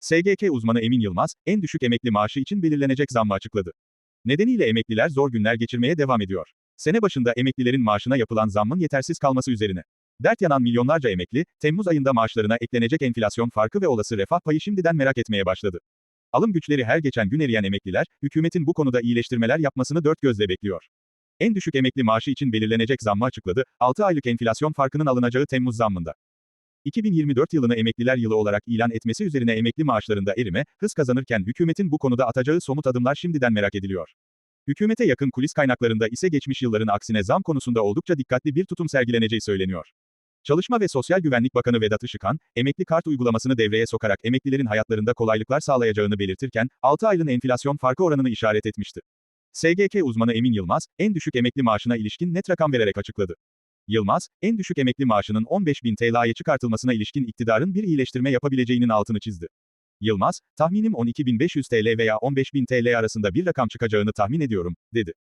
SGK uzmanı Emin Yılmaz, en düşük emekli maaşı için belirlenecek zammı açıkladı. Nedeniyle emekliler zor günler geçirmeye devam ediyor. Sene başında emeklilerin maaşına yapılan zammın yetersiz kalması üzerine. Dert yanan milyonlarca emekli, Temmuz ayında maaşlarına eklenecek enflasyon farkı ve olası refah payı şimdiden merak etmeye başladı. Alım güçleri her geçen gün eriyen emekliler, hükümetin bu konuda iyileştirmeler yapmasını dört gözle bekliyor. En düşük emekli maaşı için belirlenecek zammı açıkladı, 6 aylık enflasyon farkının alınacağı Temmuz zammında. 2024 yılını emekliler yılı olarak ilan etmesi üzerine emekli maaşlarında erime, hız kazanırken hükümetin bu konuda atacağı somut adımlar şimdiden merak ediliyor. Hükümete yakın kulis kaynaklarında ise geçmiş yılların aksine zam konusunda oldukça dikkatli bir tutum sergileneceği söyleniyor. Çalışma ve Sosyal Güvenlik Bakanı Vedat Işıkhan, emekli kart uygulamasını devreye sokarak emeklilerin hayatlarında kolaylıklar sağlayacağını belirtirken, 6 ayın enflasyon farkı oranını işaret etmişti. SGK uzmanı Emin Yılmaz, en düşük emekli maaşına ilişkin net rakam vererek açıkladı. Yılmaz, en düşük emekli maaşının 15.000 TL'ye çıkartılmasına ilişkin iktidarın bir iyileştirme yapabileceğinin altını çizdi. Yılmaz, tahminim 12.500 TL veya 15.000 TL arasında bir rakam çıkacağını tahmin ediyorum, dedi.